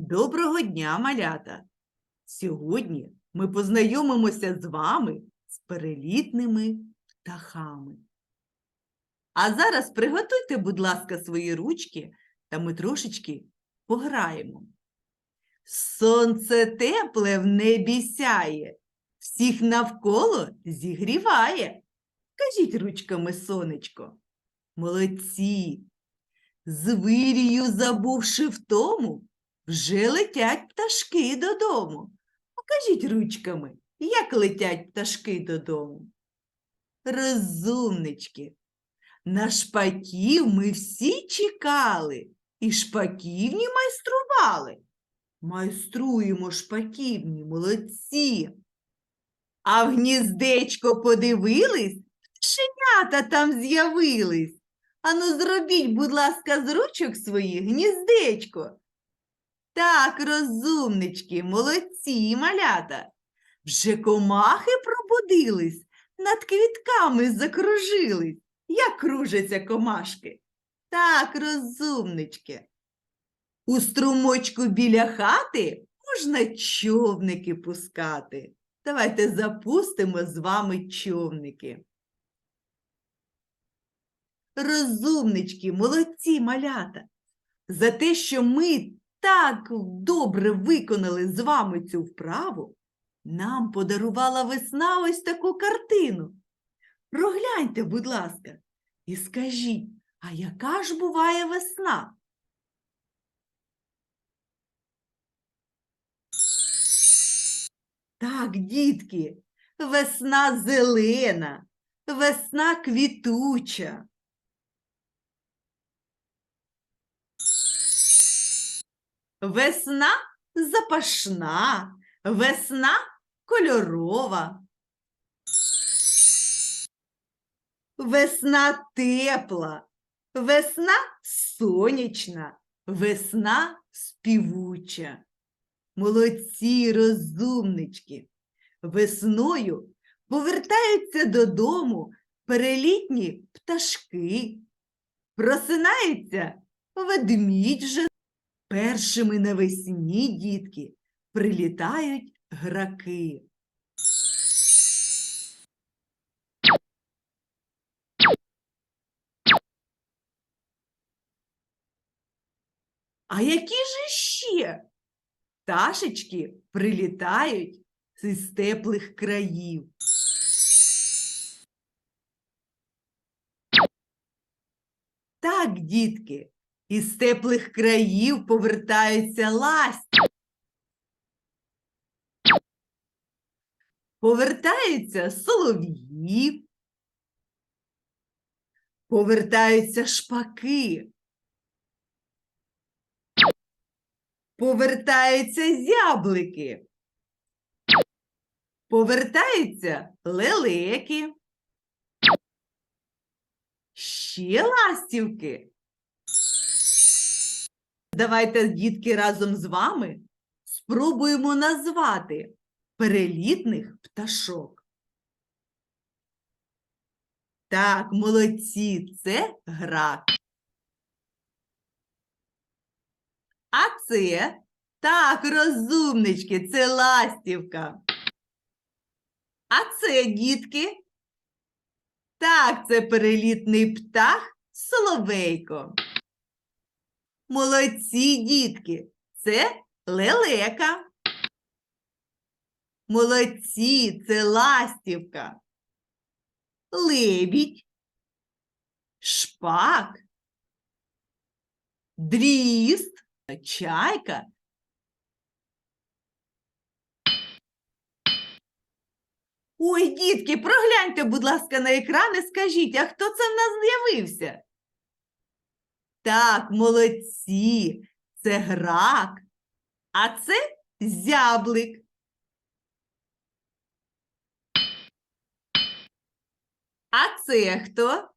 Доброго дня, малята! Сьогодні ми познайомимося з вами з перелітними птахами. А зараз приготуйте, будь ласка, свої ручки, та ми трошечки пограємо. Сонце тепле в небі сяє, всіх навколо зігріває. Кажіть ручками, сонечко. Молодці! З вирію забувши втому, вже летять пташки додому. Покажіть ручками, як летять пташки додому. Розумнички. На шпаків ми всі чекали і шпаківні майстрували. Майструємо шпаківні, молодці. А в гніздечко подивились, пташенята там з'явились. Ану, зробіть, будь ласка, з ручок своїх гніздечко. Так, розумнички, молодці, малята. Вже комахи пробудились, над квітками закружились. Як кружаться комашки? Так, розумнички. У струмочку біля хати можна човники пускати. Давайте запустимо з вами човники. Розумнички, молодці малята, за те, що ми так добре виконали з вами цю вправу, нам подарувала весна ось таку картину. Прогляньте, будь ласка, і скажіть, а яка ж буває весна? Так, дітки, весна зелена, весна квітуча. Весна запашна, весна кольорова. Весна тепла, весна сонячна, весна співуча. Молодці розумнички. Весною повертаються додому перелітні пташки. Просинається ведмідь вже Першими навесні, дітки, прилітають граки. А які ж ще пташечки прилітають з теплих країв? Так, дітки, із теплих країв повертаються ласті. Повертаються солов'ї. Повертаються шпаки. Повертаються зяблики. Повертаються лелеки. Ще ластівки. Давайте, дітки, разом з вами спробуємо назвати перелітних пташок. Так, молодці, це грак. А це, так, розумнички, це ластівка. А це, дітки? Так, це перелітний птах соловейко. Молодці, дітки, це лелека. Молодці, це ластівка. Лебідь, шпак, дріст, чайка. Ой, дітки, прогляньте, будь ласка, на екран і скажіть, а хто це в нас з'явився? Так, молодці, це грак, а це зяблик. А це хто?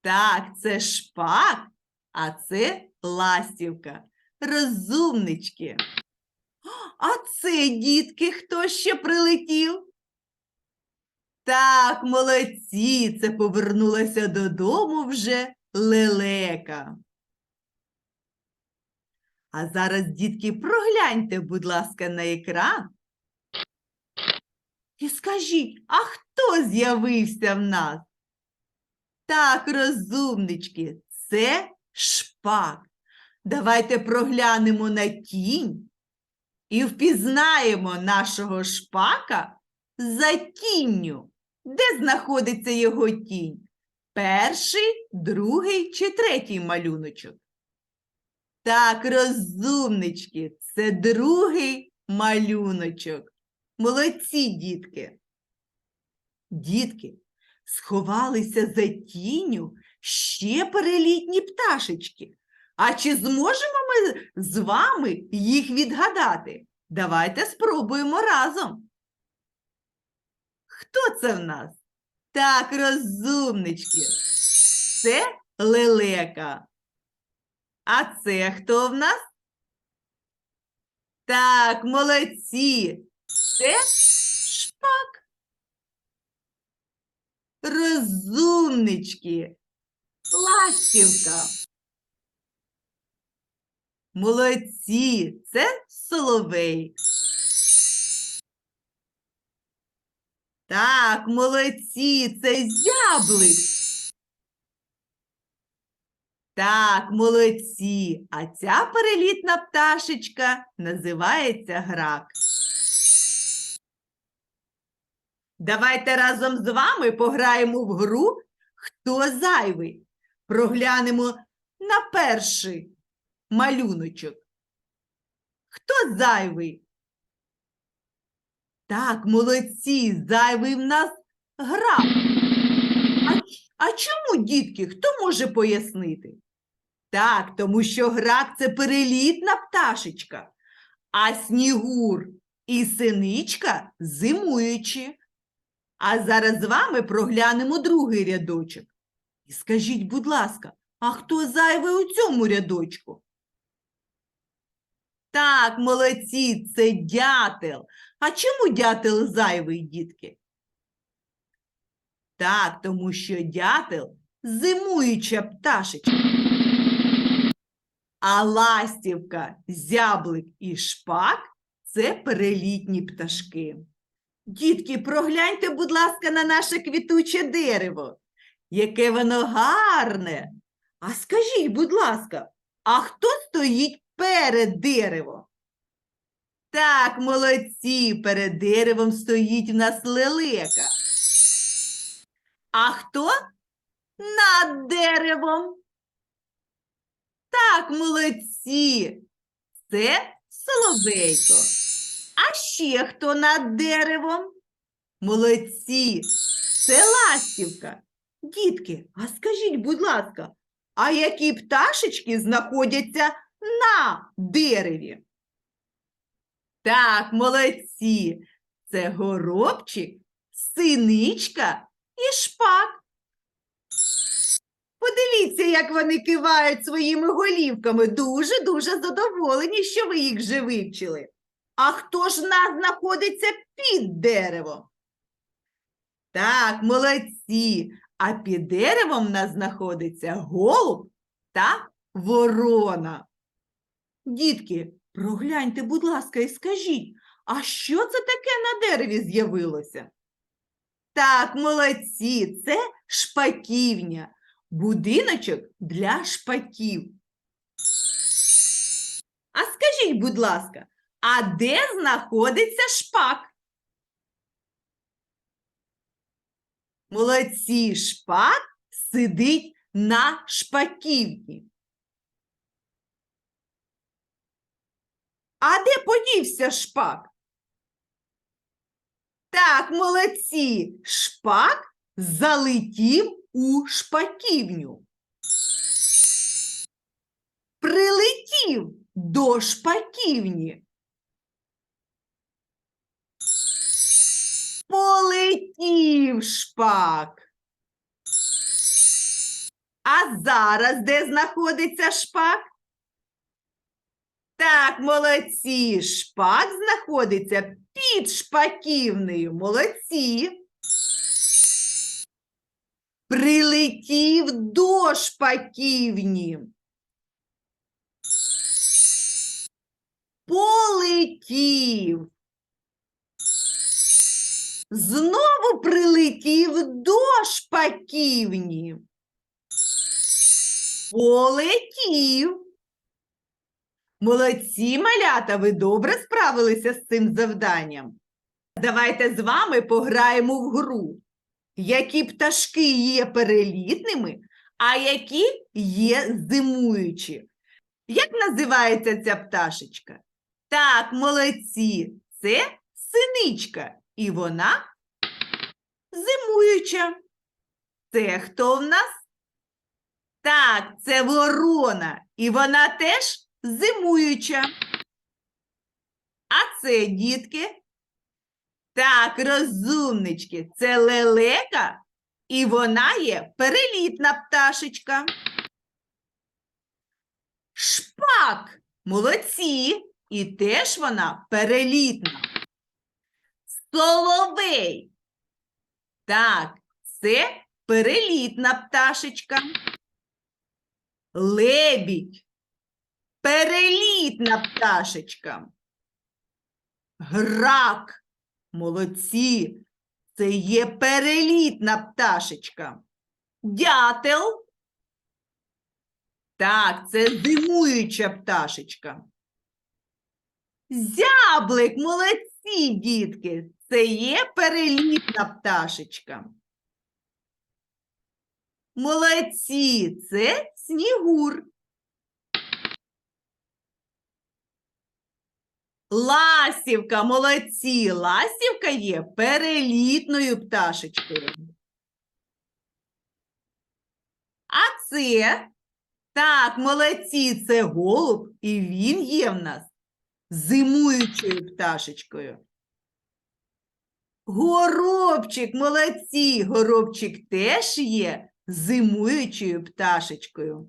Так, це шпак, а це ластівка. Розумнички. А це, дітки, хто ще прилетів? Так, молодці, це повернулася додому вже лелека. А зараз, дітки, прогляньте, будь ласка, на екран. І скажіть, а хто з'явився в нас? Так, розумнички, це шпак. Давайте проглянемо на тінь і впізнаємо нашого шпака за тінню. Де знаходиться його тінь? Перший, другий чи третій малюночок? Так, розумнички, це другий малюночок. Молодці, дітки. Дітки, сховалися за тінню ще перелітні пташечки. А чи зможемо ми з вами їх відгадати? Давайте спробуємо разом. Хто це в нас? Так, розумнички. Це лелека. А це хто в нас? Так, молодці. Це шпак. Розумнички. Ластівка. Молодці, це соловей. Так, молодці, це зяблик. Так, молодці. А ця перелітна пташечка називається грак. Давайте разом з вами пограємо в гру Хто зайвий? Проглянемо на перший малюночок. Хто зайвий? Так, молодці, зайвий в нас грак. А, а чому, дітки, хто може пояснити? Так, тому що грак це перелітна пташечка, а снігур і синичка зимуючі. А зараз з вами проглянемо другий рядочок. І скажіть, будь ласка, а хто зайвий у цьому рядочку? Так, молодці, це дятел. А чому дятел зайвий, дітки? Так, тому що дятел зимуюча пташечка. А ластівка, зяблик і шпак це перелітні пташки. Дітки, прогляньте, будь ласка, на наше квітуче дерево. Яке воно гарне. А скажіть, будь ласка, а хто стоїть перед деревом? Так, молодці, перед деревом стоїть в нас лелека. А хто над деревом? Так, молодці. Це соловейко. А ще хто над деревом? Молодці. Це ластівка. Дітки, а скажіть, будь ласка, а які пташечки знаходяться на дереві? Так, молодці. Це горобчик, синичка і шпак. Подивіться, як вони кивають своїми голівками. Дуже-дуже задоволені, що ви їх вже вивчили. А хто ж в нас знаходиться під деревом? Так, молодці. А під деревом нас знаходиться голуб та ворона. Дітки, прогляньте, будь ласка, і скажіть, а що це таке на дереві з'явилося? Так, молодці, це шпаківня, будиночок для шпаків. А скажіть, будь ласка, а де знаходиться шпак? Молодці, шпак сидить на шпаківні. А де подівся шпак? Так, молодці, шпак залетів у шпаківню. Прилетів до шпаківні. Полетів шпак. А зараз де знаходиться шпак? Так, молодці. Шпак знаходиться під шпаківнею. Молодці. Прилетів до шпаківні. прилетів. Знову прилетів до шпаківні. Полетів. Молодці, малята, ви добре справилися з цим завданням. Давайте з вами пограємо в гру. Які пташки є перелітними, а які є зимуючі. Як називається ця пташечка? Так, молодці, це синичка, і вона зимуюча. Це хто в нас? Так, це ворона, і вона теж зимуюча. А це, дітки? Так, розумнички, це лелека, і вона є перелітна пташечка. Шпак, молодці, і теж вона перелітна. Соловей. Так, це перелітна пташечка. Лебідь. Перелітна пташечка. Грак. Молодці. Це є перелітна пташечка. Дятел. Так, це зимуюча пташечка. Зяблик, молодці, дітки. Це є перелітна пташечка. Молодці, це снігур. Ласівка, молодці. Ласівка є перелітною пташечкою. А це, так, молодці, це голуб, і він є в нас зимуючою пташечкою. Горобчик, молодці, горобчик теж є зимуючою пташечкою.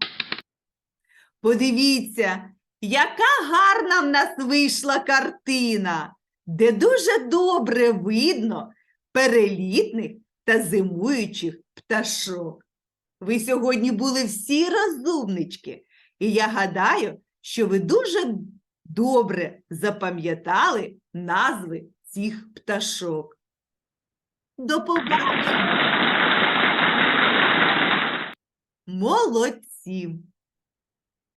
Подивіться, яка гарна в нас вийшла картина, де дуже добре видно перелітних та зимуючих пташок. Ви сьогодні були всі розумнички, і я гадаю, що ви дуже добре запам'ятали назви цих пташок. До побачення! Молодці!